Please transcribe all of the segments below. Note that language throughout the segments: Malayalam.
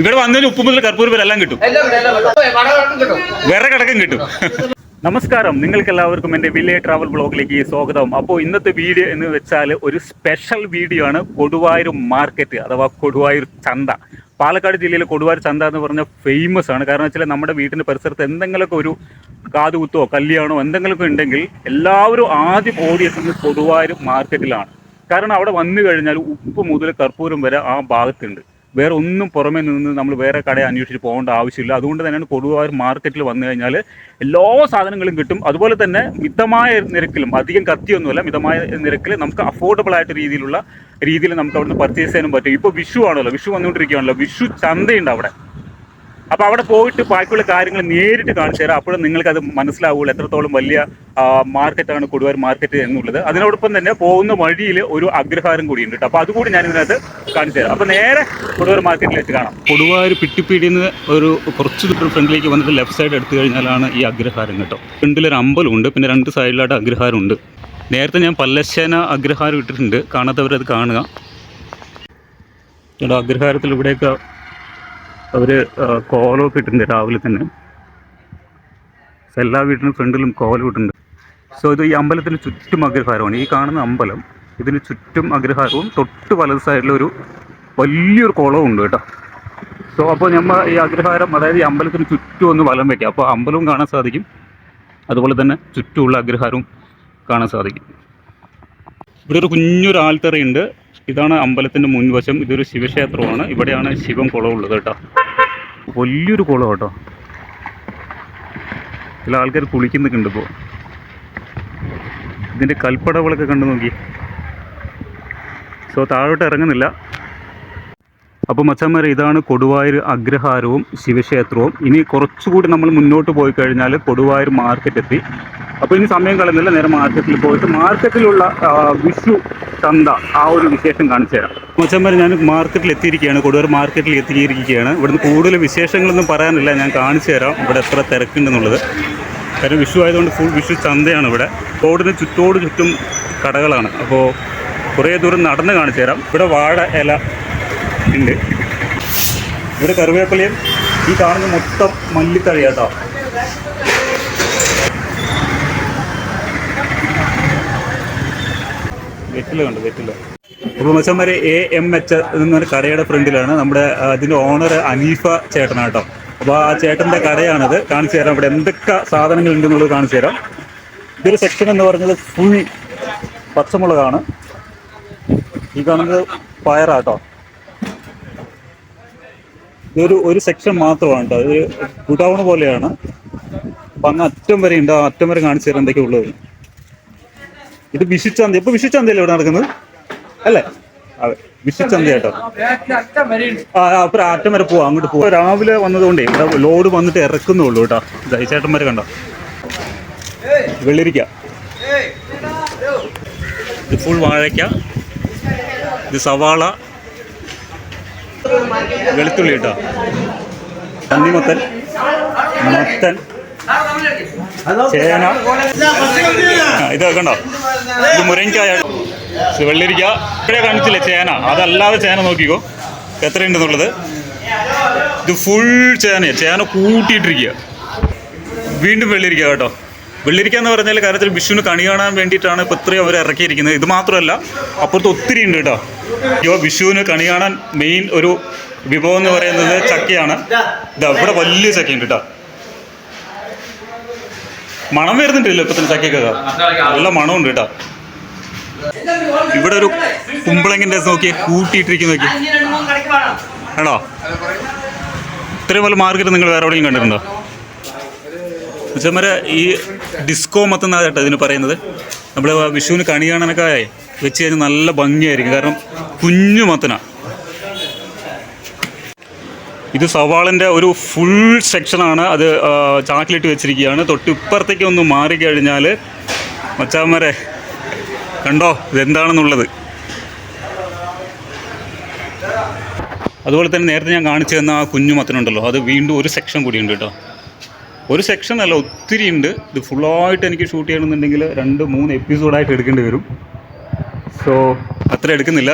ഇവിടെ വന്നതിന് ഉപ്പ് മുതൽ കർപ്പൂർ വരെ എല്ലാം കിട്ടും. വേറെ കിടക്കം കിട്ടും. നമസ്കാരം. നിങ്ങൾക്ക് എല്ലാവർക്കും എന്റെ വില്ലേജ് ട്രാവൽ ബ്ലോഗിലേക്ക് സ്വാഗതം. അപ്പോൾ ഇന്നത്തെ വീഡിയോ എന്ന് വെച്ചാൽ ഒരു സ്പെഷ്യൽ വീഡിയോ ആണ് കൊടുവായൂർ മാർക്കറ്റ് അഥവാ കൊടുവായൂർ ചന്ത. പാലക്കാട് ജില്ലയിലെ കൊടുവായൂർ ചന്ത എന്ന് പറഞ്ഞാൽ ഫേമസ് ആണ്. കാരണം വെച്ചാൽ നമ്മുടെ വീട്ടിന്റെ പരിസരത്ത് എന്തെങ്കിലുമൊക്കെ ഒരു കാതുകുത്തോ കല്യാണോ എന്തെങ്കിലുമൊക്കെ ഉണ്ടെങ്കിൽ എല്ലാവരും ആദ്യം ഓടിയെത്തുന്നത് കൊടുവായൂർ മാർക്കറ്റിലാണ് കാരണം അവിടെ വന്നു കഴിഞ്ഞാൽ ഉപ്പ് മുതൽ കർപ്പൂരം വരെ ആ ഭാഗത്തുണ്ട്. വേറെ ഒന്നും പുറമെ നിന്ന് നമ്മൾ വേറെ കടയെ അന്വേഷിച്ച് പോകേണ്ട ആവശ്യമില്ല. അതുകൊണ്ട് തന്നെയാണ് കൊടുവായൂർ മാർക്കറ്റിൽ വന്നു കഴിഞ്ഞാൽ എല്ലാ സാധനങ്ങളും കിട്ടും. അതുപോലെ തന്നെ മിതമായ നിരക്കിലും അധികം കത്തിയൊന്നുമല്ല മിതമായ നിരക്കിൽ നമുക്ക് അഫോർഡബിൾ ആയിട്ട് രീതിയിലുള്ള രീതിയിൽ നമുക്ക് അവിടുന്ന് പർച്ചേസ് ചെയ്യാനും പറ്റും. ഇപ്പോൾ വിഷു ആണല്ലോ വിഷു വന്നുകൊണ്ടിരിക്കുകയാണല്ലോ. വിഷു ചന്തയുണ്ട് അവിടെ. അപ്പോൾ അവിടെ പോയിട്ട് ബാക്കിയുള്ള കാര്യങ്ങൾ നേരിട്ട് കാണിച്ചു തരാം. അപ്പോഴും നിങ്ങൾക്ക് അത് മനസ്സിലാവുള്ളൂ എത്രത്തോളം വലിയ മാർക്കറ്റാണ് കൊടുവാർ മാർക്കറ്റ് എന്നുള്ളത്. അതിനോടൊപ്പം തന്നെ പോകുന്ന വഴിയിൽ ഒരു അഗ്രഹാരം കൂടിയുണ്ട് കേട്ടോ. അപ്പോൾ അതുകൂടി ഞാൻ ഇതിനകത്ത് കാണിച്ചു തരാം. അപ്പോൾ നേരെ കൊടുവാർ മാർക്കറ്റിൽ വെച്ച് കാണാം. കൊടുവാർ പിട്ടിപ്പീടിയിൽ നിന്ന് ഒരു കുറച്ച് ദൂരം ഫ്രണ്ടിലേക്ക് വന്നിട്ട് ലെഫ്റ്റ് സൈഡ് എടുത്തു കഴിഞ്ഞാലാണ് ഈ അഗ്രഹാരം കേട്ടോ. ഫ്രണ്ടിലൊരു അമ്പലമുണ്ട്. പിന്നെ രണ്ട് സൈഡിലായിട്ട് അഗ്രഹാരമുണ്ട്. നേരത്തെ ഞാൻ പല്ലശ്ശേന അഗ്രഹാരം ഇട്ടിട്ടുണ്ട്. കാണാത്തവരത് കാണുക. അഗ്രഹാരത്തിൽ ഇവിടെയൊക്കെ അവർ കോലമൊക്കെ ഇട്ടിട്ടുണ്ട് രാവിലെ തന്നെ. എല്ലാ വീട്ടിനും ഫ്രണ്ടിലും കോലം ഇട്ടിട്ടുണ്ട്. സോ ഇത് ഈ അമ്പലത്തിന് ചുറ്റും അഗ്രഹാരമാണ്. ഈ കാണുന്ന അമ്പലം ഇതിന് ചുറ്റും അഗ്രഹാരവും തൊട്ട് വലത് സൈഡിലൊരു വലിയൊരു കുളവും ഉണ്ട് കേട്ടോ. സോ അപ്പോൾ നമ്മൾ ഈ അഗ്രഹാരം അതായത് ഈ അമ്പലത്തിന് ചുറ്റും ഒന്ന് വലം വയ്ക്കാം അപ്പോൾ അമ്പലവും കാണാൻ സാധിക്കും. അതുപോലെ തന്നെ ചുറ്റുമുള്ള അഗ്രഹാരവും കാണാൻ സാധിക്കും. ഇവിടെ ഒരു കുഞ്ഞൊരു ആൽത്തറയുണ്ട്. ഇതാണ് അമ്പലത്തിന്റെ മുൻവശം. ഇതൊരു ശിവക്ഷേത്രമാണ്. ഇവിടെയാണ് ശിവം കുളമുള്ളത് കേട്ടോ. വലിയൊരു കുളം കേട്ടോ ചില ആൾക്കാർ കുളിക്കുന്നൊക്കെ ഉണ്ട് ഇപ്പോൾ ഇതിന്റെ കൽപ്പടകളൊക്കെ കണ്ടു നോക്കി. സോ താഴോട്ട് ഇറങ്ങുന്നില്ല. അപ്പോൾ മച്ചന്മാരെ ഇതാണ് കൊടുവായൂർ അഗ്രഹാരവും ശിവക്ഷേത്രവും. ഇനി കുറച്ചുകൂടി നമ്മൾ മുന്നോട്ട് പോയി കഴിഞ്ഞാൽ കൊടുവായൂർ മാർക്കറ്റ് എത്തി. അപ്പോൾ ഇനി സമയം കളയുന്നില്ല നേരെ മാർക്കറ്റിൽ പോയിട്ട് മാർക്കറ്റിലുള്ള വിഷു ചന്ത ആ ഒരു വിശേഷം കാണിച്ചു തരാം. മച്ചന്മാരെ ഞാൻ മാർക്കറ്റിൽ എത്തിയിരിക്കുകയാണ് കൊടുവായൂർ മാർക്കറ്റിൽ എത്തിയിരിക്കുകയാണ്. ഇവിടുന്ന് കൂടുതൽ വിശേഷങ്ങളൊന്നും പറയാനില്ല ഞാൻ കാണിച്ചു തരാം. ഇവിടെ എത്ര തിരക്കുണ്ടെന്നുള്ളത് കാര്യം വിഷു ആയതുകൊണ്ട് ഫുൾ വിഷു ചന്തയാണ് ഇവിടെ. റോഡിന് ചുറ്റോട് ചുറ്റും കടകളാണ്. അപ്പോൾ കുറേ ദൂരം നടന്ന് കാണിച്ചു തരാം. ഇവിടെ വാഴ ഇല ഉണ്ട്. ഇവിടെ കറിവേപ്പിലയും ഈ കാണുന്ന മൊത്തം മല്ലിത്തഴയാട്ടോ. വെറ്റില ഉണ്ട് വെറ്റില. അപ്പോൾ മച്ചന്മാരെ എ എം എച്ച് എന്നൊരു കടയുടെ ഫ്രണ്ടിലാണ് നമ്മുടെ അതിന്റെ ഓണർ അനീഫ ചേട്ടനാട്ടോ. അപ്പോൾ ആ ചേട്ടന്റെ കടയാണത് കാണിച്ചു തരാം ഇവിടെ എന്തൊക്കെ സാധനങ്ങൾ ഉണ്ടെന്നുള്ളത് കാണിച്ചു തരാം. ഇതൊരു സെക്ഷൻ എന്ന് പറഞ്ഞത് ഫുൾ പച്ചമുളകാണ്. ഈ കാണുന്നത് പയറാട്ടോ. ഇതൊരു ഒരു സെക്ഷൻ മാത്രമാണ് കേട്ടോ. ഇത് ഗുഡൗൺ പോലെയാണ്. അപ്പം അങ്ങ് അറ്റം വരെ ഉണ്ട്. ആ അറ്റം വരെ കാണിച്ചു തരാൻ എന്തൊക്കെ ഉള്ളത്. ഇത് വിഷുച്ചന്തി ഇപ്പൊ വിഷുച്ചന്തയല്ലേ ഇവിടെ നടക്കുന്നത്? അല്ലേ? അതെ. വിഷുച്ചന്തി കേട്ടോ. ആ അപ്പൊ അറ്റം വരെ പോവാം. അങ്ങോട്ട് പോവാം. രാവിലെ വന്നതുകൊണ്ടേ ഇവിടെ ലോഡ് വന്നിട്ട് ഇറക്കുന്നുള്ളൂ കേട്ടോ. വരെ കണ്ടോ? വെള്ളിരിക്ക. ഇത് ഫുൾ വാഴയ്ക്ക. ഇത് സവാള. വെളുത്തുള്ളി കേട്ടോ. തണ്ണിമത്തൻ മത്തൻ. ചേന. ഇത് കണ്ടോ? ഇത് മുരങ്ങിക്കായ. വെള്ളിരിക്ക. ഇപ്പോഴേ കാണിച്ചില്ലേ ചേന? അതല്ലാതെ ചേന നോക്കിക്കോ. എത്രയുണ്ടെന്നുള്ളത്. ഇത് ഫുൾ ചേനയാണ് ചേന കൂട്ടിയിട്ടിരിക്കുക വീണ്ടും വെള്ളിരിക്ക കേട്ടോ. വെള്ളിരിക്ക എന്ന് പറഞ്ഞാൽ കാര്യത്തിൽ വിഷുവിന് കണി കാണാൻ വേണ്ടിയിട്ടാണ് ഇപ്പോൾ ഇത്രയും അവർ ഇറക്കിയിരിക്കുന്നത്. ഇത് മാത്രമല്ല അപ്പുറത്ത് ഒത്തിരി ഉണ്ട് കേട്ടോ. അയ്യോ വിഷുവിന് കണി കാണാൻ മെയിൻ ഒരു വിഭവം എന്ന് പറയുന്നത് ചക്കയാണ്. ഇതാ ഇവിടെ വലിയ ചക്കയുണ്ട് കേട്ടോ. മണം വരുന്നുണ്ടല്ലോ ഇപ്പത്തിന് ചക്കയൊക്കെ നല്ല മണമുണ്ട് കേട്ടോ. ഇവിടെ ഒരു കുമ്പളങ്ങിന്റെ നോക്കി കൂട്ടിയിട്ടിരിക്കുന്ന നോക്കി ആണോ? ഇത്രയും വലിയ മാർക്കറ്റ് നിങ്ങൾ വേറെ എവിടെയും കണ്ടിട്ടുണ്ടോ? വെച്ചാൽ ഈ ഡിസ്കോ മത്തുന്ന കേട്ടോ ഇതിന് പറയുന്നത്. നമ്മൾ വിഷുവിന് കണി കാണാനൊക്കെ വെച്ച് കഴിഞ്ഞാൽ നല്ല ഭംഗിയായിരിക്കും. കാരണം കുഞ്ഞു മത്തന. ഇത് സവാളിന്റെ ഒരു ഫുൾ സെക്ഷനാണ് അത് ചാക്ലേറ്റ് വെച്ചിരിക്കുകയാണ്. തൊട്ട് ഇപ്പുറത്തേക്ക് ഒന്ന് മാറിക്കഴിഞ്ഞാൽ മച്ചാന്മാരെ കണ്ടോ? ഇതെന്താണെന്നുള്ളത്? അതുപോലെ തന്നെ നേരത്തെ ഞാൻ കാണിച്ചു തന്ന ആ കുഞ്ഞു മത്തനുണ്ടല്ലോ. അത് വീണ്ടും ഒരു സെക്ഷൻ കൂടിയുണ്ട് കേട്ടോ. ഒരു സെക്ഷൻ അല്ല ഒത്തിരി ഉണ്ട്. ഇത് ഫുള്ളായിട്ട് എനിക്ക് ഷൂട്ട് ചെയ്യണമെന്നുണ്ടെങ്കിൽ രണ്ട് മൂന്ന് എപ്പിസോഡായിട്ട് എടുക്കേണ്ടി വരും. സോ അത്ര എടുക്കുന്നില്ല.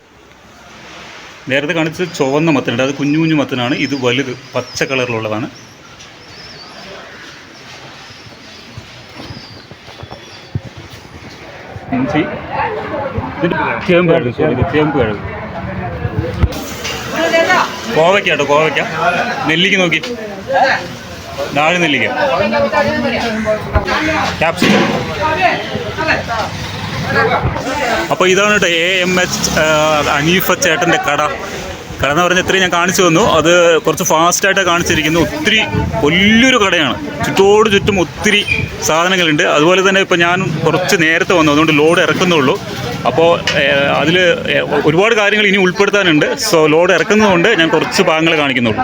നേരത്തെ കാണിച്ചത് ചുവന്ന മത്തനുണ്ട് അത് കുഞ്ഞു കുഞ്ഞു മത്തനാണ്. ഇത് വലുത് പച്ച കളറിലുള്ളതാണ്. ചേമ്പ് കിഴങ്ങ് സോറി ചേമ്പ് കോവയ്ക്ക നെല്ലിക്ക നോക്കി. നാല് നെല്ലിക്ക. ക്യാപ്സിക്കം അപ്പോൾ ഇതാണ് കേട്ടോ എ എം എച്ച് അനീഫ ചേട്ടന്റെ കട. കട എന്ന് പറഞ്ഞാൽ ഇത്രയും ഞാൻ കാണിച്ചു തന്നു. അത് കുറച്ച് ഫാസ്റ്റായിട്ട് കാണിച്ചിരിക്കുന്നു. ഒത്തിരി വലിയൊരു കടയാണ്. ചുറ്റോട് ചുറ്റും ഒത്തിരി സാധനങ്ങളുണ്ട്. അതുപോലെ തന്നെ ഇപ്പോൾ ഞാൻ കുറച്ച് നേരത്തെ വന്നു. അതുകൊണ്ട് ലോഡ് ഇറക്കുന്നുള്ളൂ. അപ്പോൾ അതിൽ ഒരുപാട് കാര്യങ്ങൾ ഇനി ഉൾപ്പെടുത്താനുണ്ട്. സോ ലോഡ് ഇറക്കുന്നതുകൊണ്ട് ഞാൻ കുറച്ച് ഭാഗങ്ങൾ കാണിക്കുന്നുള്ളൂ.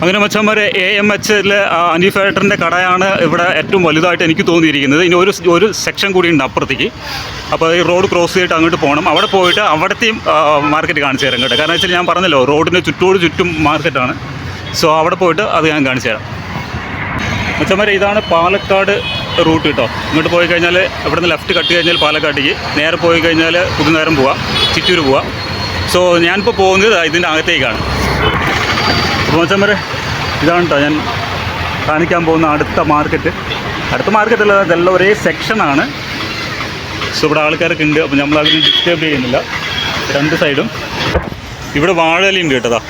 അങ്ങനെ മച്ചന്മാരെ എ എം എച്ചിലെ അനീഫേട്ടറിന്റെ കടയാണ് ഇവിടെ ഏറ്റവും വലുതായിട്ട് എനിക്ക് തോന്നിയിരിക്കുന്നത്. ഇനി ഒരു ഒരു സെക്ഷൻ കൂടി ഉണ്ട് അപ്പുറത്തേക്ക്. അപ്പോൾ ഈ റോഡ് ക്രോസ് ചെയ്തിട്ട് അങ്ങോട്ട് പോകണം. അവിടെ പോയിട്ട് അവിടത്തെയും മാർക്കറ്റ് കാണിച്ചു തരാം കേട്ടോ കാരണം വെച്ചാൽ ഞാൻ പറഞ്ഞല്ലോ റോഡിന്റെ ചുറ്റോട് ചുറ്റും മാർക്കറ്റാണ്. സോ അവിടെ പോയിട്ട് അത് ഞാൻ കാണിച്ചു തരാം. മച്ചന്മാരെ ഇതാണ് പാലക്കാട് റൂട്ട് കേട്ടോ. ഇങ്ങോട്ട് പോയി കഴിഞ്ഞാൽ ഇവിടെ നിന്ന് ലെഫ്റ്റ് കട്ട് കഴിഞ്ഞാൽ പാലക്കാട്ടേക്ക്. നേരെ പോയി കഴിഞ്ഞാൽ പുതുനേരം പോവാം ചിറ്റൂർ പോവാം. സോ ഞാനിപ്പോൾ പോകുന്നത് ഇതിന്റെ അകത്തേക്കാണ്. അപ്പോൾ മച്ചന്മാരെ ഇതാണ് കേട്ടോ ഞാൻ കാണിക്കാൻ പോകുന്ന അടുത്ത മാർക്കറ്റ് അടുത്ത മാർക്കറ്റ് അല്ലാതെ ഇതെല്ലാം ഒരേ സെക്ഷനാണ് സോ ഇവിടെ ആൾക്കാരൊക്കെ ഉണ്ട് അപ്പോൾ നമ്മൾ അതിന് ഡിസ്റ്റർബ് ചെയ്യുന്നില്ല. രണ്ട് സൈഡും ഇവിടെ വാഴയിലുണ്ട് കേട്ടതാ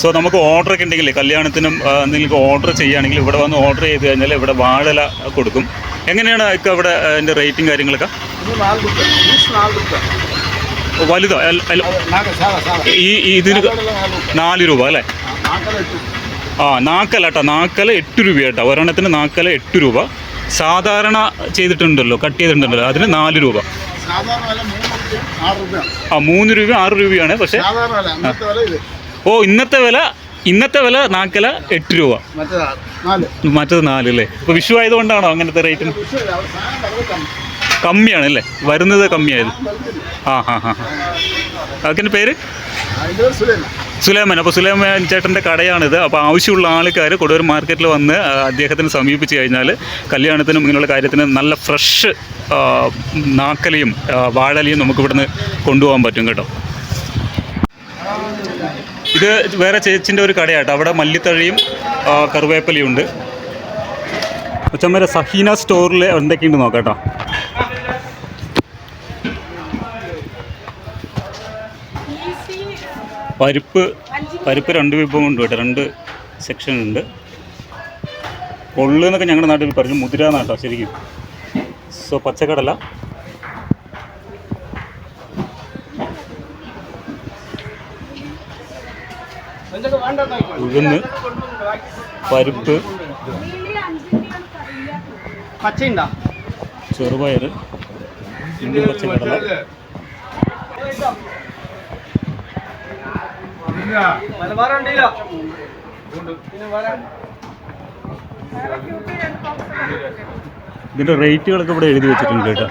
സോ നമുക്ക് ഓർഡറൊക്കെ ഉണ്ടെങ്കിൽ കല്യാണത്തിനും എന്തെങ്കിലും ഓർഡർ ചെയ്യുകയാണെങ്കിൽ ഇവിടെ വന്ന് ഓർഡർ ചെയ്ത് കഴിഞ്ഞാൽ ഇവിടെ വാഴല കൊടുക്കും. എങ്ങനെയാണ് ഒക്കെ ഇവിടെ അതിന്റെ റേറ്റും കാര്യങ്ങളൊക്കെ? വലുതോ? ഈ ഇതിന് നാല് രൂപ അല്ലേ? ആ നാക്കല നാക്കല എട്ട് രൂപ കേട്ടോ ഒരെണ്ണത്തിന് നാക്കല എട്ട് രൂപ. സാധാരണ ചെയ്തിട്ടുണ്ടല്ലോ കട്ട് ചെയ്തിട്ടുണ്ടല്ലോ. അതിന് നാല് രൂപ. ആ മൂന്ന് രൂപ ആറ് രൂപയാണ് പക്ഷേ ഓ ഇന്നത്തെ വില ഇന്നത്തെ വില നാക്കല എട്ട് രൂപ. മറ്റത് നാല് അല്ലേ? ഇപ്പൊ വിഷു ആയതുകൊണ്ടാണോ അങ്ങനത്തെ റേറ്റിന്? കമ്മിയാണ് അല്ലേ വരുന്നത് കമ്മിയായിരുന്നു ആ ഹാ ഹാ ഹാ അതിന്റെ പേര്? സുലൈമാൻ. അപ്പോൾ സുലൈമാൻ ചേട്ടന്റെ കടയാണിത്. അപ്പോൾ ആവശ്യമുള്ള ആൾക്കാർ കൊടൂർ മാർക്കറ്റിൽ വന്ന് അദ്ദേഹത്തിന് സമീപിച്ച് കഴിഞ്ഞാൽ കല്യാണത്തിനും ഇങ്ങനെയുള്ള കാര്യത്തിനും നല്ല ഫ്രഷ് നാക്കലയും വാഴലയും നമുക്ക് ഇവിടുന്ന് കൊണ്ടുപോകാൻ പറ്റും കേട്ടോ. ഇത് വേറെ ചേച്ചിന്റെ ഒരു കടയാട്ടോ. അവിടെ മല്ലിത്തഴയും കറുവേപ്പലയും ഉണ്ട്. ഉച്ചമ്മരെ സഹീന സ്റ്റോറിൽ എന്തൊക്കെയുണ്ട് നോക്കാം കേട്ടോ. പരിപ്പ് പരിപ്പ് രണ്ട് വിഭവം ഉണ്ട് കേട്ടോ രണ്ട് സെക്ഷൻ ഉണ്ട്. പൊള്ളെന്നൊക്കെ ഞങ്ങളുടെ നാട്ടിൽ പറഞ്ഞു മുതിര നാട്ടോ ശരിക്കും. സോ പച്ചക്കടല. ഉഴുന്ന് പരിപ്പ് പച്ചയുണ്ടോ? ചെറുപയർ പച്ചക്കടല. ഇതിന്റെ റേറ്റുകളൊക്കെ ഇവിടെ എഴുതി വെച്ചിട്ടുണ്ട് കേട്ടോ.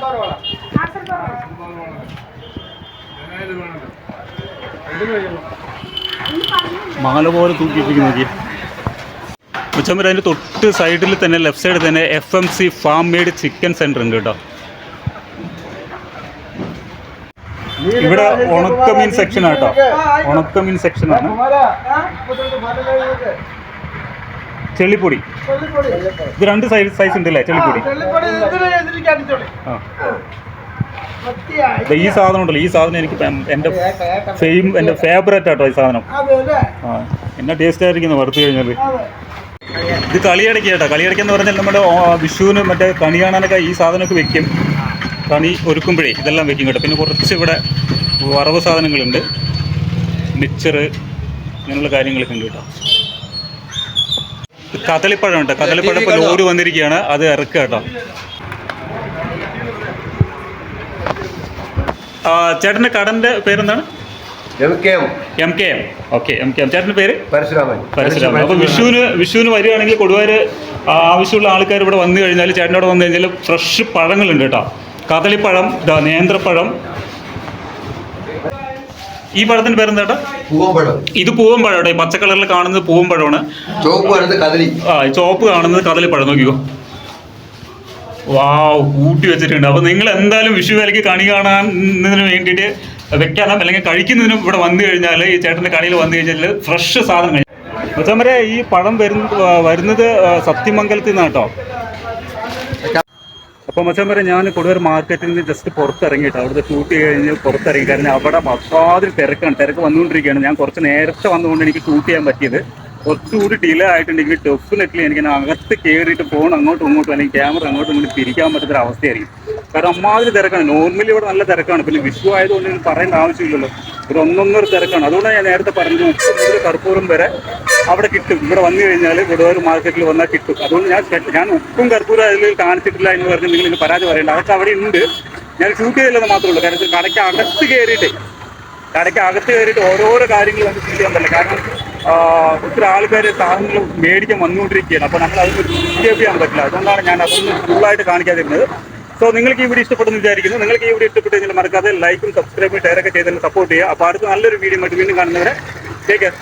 മാല പോലെ തൂക്കിയിട്ടിരിക്കും നോക്കി ഉച്ചമ്പര അതിന്റെ തൊട്ട് സൈഡിൽ തന്നെ ലെഫ്റ്റ് സൈഡിൽ തന്നെ F M C farm made chicken centre ഉണ്ട് കേട്ടോ. ഇവിടെ ഉണക്കമീൻ സെക്ഷൻ ആട്ടോ. ഉണക്കമീൻ ആണ്. ചെള്ളിപ്പൊടി. ഇത് രണ്ട് സൈസ് സൈസ് ഉണ്ട് അല്ലേ ചെള്ളിപ്പൊടി ഈ സാധനം ഉണ്ടല്ലോ ഈ സാധനം എനിക്ക് എന്റെ എന്റെ ഫെയിം എന്റെ ഫേവറേറ്റ് ആട്ടോ ഈ സാധനം. ആ എന്നാ ടേസ്റ്റ് ആയിരിക്കുന്നു വറുത്ത് കഴിഞ്ഞാൽ ഇത് കളിയടക്കി കേട്ടോ. കളിയടക്കി എന്ന് പറഞ്ഞാൽ നമ്മുടെ വിഷുവിന് മറ്റേ കണി കാണാനൊക്കെ ഈ സാധനമൊക്കെ വെക്കും. കണി ഒരുക്കുമ്പോഴേ ഇതെല്ലാം വെക്കും കേട്ടോ. പിന്നെ കുറച്ച് ഇവിടെ വറവ് സാധനങ്ങളുണ്ട്. മിക്സറ് ഇങ്ങനെയുള്ള കാര്യങ്ങളൊക്കെ ഉണ്ട് കേട്ടോ. കദളിപ്പഴം കേട്ടോ കദളിപ്പഴം ഇപ്പോൾ ലോഡ് വന്നിരിക്കുകയാണ്. അത് ഇറക്കുക കേട്ടോ. ചേട്ടന്റെ കടന്റെ പേരെന്താണ്? M K M M K M okay M K M ചേട്ടന്റെ പേര്? പരശുരാമൻ. പരശുരാമൻ. അപ്പോൾ വിഷുവിന് വിഷുവിന് വരികയാണെങ്കിൽ കൊടുവാര് ആവശ്യമുള്ള ആൾക്കാർ ഇവിടെ വന്നു കഴിഞ്ഞാൽ ചേട്ടന്റെ അവിടെ വന്നു കഴിഞ്ഞാൽ ഫ്രഷ് പഴങ്ങളുണ്ട് കേട്ടോ. കദളിപ്പഴം ദ നേന്ത്രപ്പഴം. ഈ പഴത്തിന്റെ പേര് ചേട്ടാ പൂവമ്പഴം ഇത് പൂവമ്പഴം കേട്ടോ ഈ പച്ച കളറിൽ കാണുന്നത് പൂവമ്പഴമാണ് ചുവപ്പ് വരുന്നത് കദളി. ആ ചുവപ്പ് കാണുന്നത് കദളിപ്പഴം. നോക്കിക്കോ. വാവ് കൂട്ടി വെച്ചിട്ടുണ്ട്. അപ്പൊ നിങ്ങൾ എന്തായാലും വിഷു വിലയ്ക്ക് കണി കാണാനതിന് വേണ്ടിയിട്ട് വെക്കാനും അല്ലെങ്കിൽ കഴിക്കുന്നതിനും ഇവിടെ വന്നു കഴിഞ്ഞാൽ ഈ ചേട്ടന്റെ കടയിൽ വന്നു കഴിഞ്ഞാൽ ഫ്രഷ് സാധനം കഴിഞ്ഞു മച്ചമ്മരെ ഈ പഴം വരുന്നത് വരുന്നത് സത്യമംഗലത്തിൽ നിന്നാണ് കേട്ടോ. അപ്പോൾ പറയാം ഞാൻ കൊടുവർ മാർക്കറ്റിൽ നിന്ന് ജസ്റ്റ് പുറത്തിറങ്ങിയിട്ട് അവിടുത്തെ ഷൂട്ട് കഴിഞ്ഞ് പുറത്തിറങ്ങി. കാരണം അവിടെ അസാതിരി തിരക്കാണ്. തിരക്ക് വന്നുകൊണ്ടിരിക്കുകയാണ്. ഞാൻ കുറച്ച് നേരത്തെ വന്നുകൊണ്ട് എനിക്ക് ഷൂട്ട് ചെയ്യാൻ പറ്റിയത്. കുറച്ചുകൂടി ഡിലേ ആയിട്ടുണ്ടെങ്കിൽ ഡെഫിനറ്റ്ലി എനിക്ക് അകത്ത് കയറിയിട്ട് ഫോൺ അങ്ങോട്ടും ഇങ്ങോട്ടും അല്ലെങ്കിൽ ക്യാമറ അങ്ങോട്ടും ഇങ്ങോട്ട് തിരിക്കാൻ പറ്റുന്ന അവസ്ഥയായിരിക്കും കാരണം അമ്മാതിരി തിരക്കാണ്. നോർമലി ഇവിടെ നല്ല തിരക്കാണ്. പിന്നെ വിഷു ആയതുകൊണ്ട് പറയേണ്ട ആവശ്യമില്ലല്ലോ. ഒരു ഒന്നൊന്നൊരു തിരക്കാണ്. അതുകൊണ്ടാണ് ഞാൻ നേരത്തെ പറഞ്ഞത് ഉപ്പ് മുതൽ കർപ്പൂരം വരെ അവിടെ കിട്ടും. ഇവിടെ വന്നു കഴിഞ്ഞാൽ കൊടുവായൂർ മാർക്കറ്റിൽ വന്നാൽ കിട്ടും. അതുകൊണ്ട് ഞാൻ ഞാൻ ഉപ്പും കർപ്പൂരം അതിൽ കാണിച്ചിട്ടില്ല എന്ന് പറഞ്ഞ് നിങ്ങൾ ഇതിന് പരാതി പറയേണ്ട. അതൊക്കെ അവിടെ ഉണ്ട്. ഞാൻ ഷൂട്ട് ചെയ്തില്ലെന്ന് മാത്രമേ ഉള്ളൂ. കാരണം കടയ്ക്ക് അകത്ത് കയറിയിട്ട് കടയ്ക്ക് അകത്ത് കയറിയിട്ട് ഓരോരോ കാര്യങ്ങൾ നമുക്ക് ചെയ്യാൻ പറ്റില്ല. കാരണം ഒത്തിരി ആൾക്കാർ സാധനങ്ങൾ മേടിക്കാൻ വന്നുകൊണ്ടിരിക്കുകയാണ്. അപ്പോൾ നമ്മൾ അതൊന്നും എസ്കേപ്പ് ചെയ്യാൻ പറ്റില്ല. അതുകൊണ്ടാണ് ഞാൻ അതൊന്നും ഫുള്ളായിട്ട് കാണിക്കാതിരുന്നത്. സോ നിങ്ങൾക്ക് ഈ വീഡിയോ ഇഷ്ടപ്പെടുന്നു വിചാരിക്കുന്നു. നിങ്ങൾക്ക് ഈ വീഡിയോ ഇഷ്ടപ്പെട്ടു കഴിഞ്ഞാൽ മറക്കാതെ ലൈക്കും സബ്സ്ക്രൈബും ഷെയർ ഒക്കെ ചെയ്തതിന് സപ്പോർട്ട് ചെയ്യുക. അപ്പോൾ അടുത്ത നല്ലൊരു വീഡിയോ ആയിട്ട് വീണ്ടും കാണുന്നവരെ ടേക്ക് കെയർ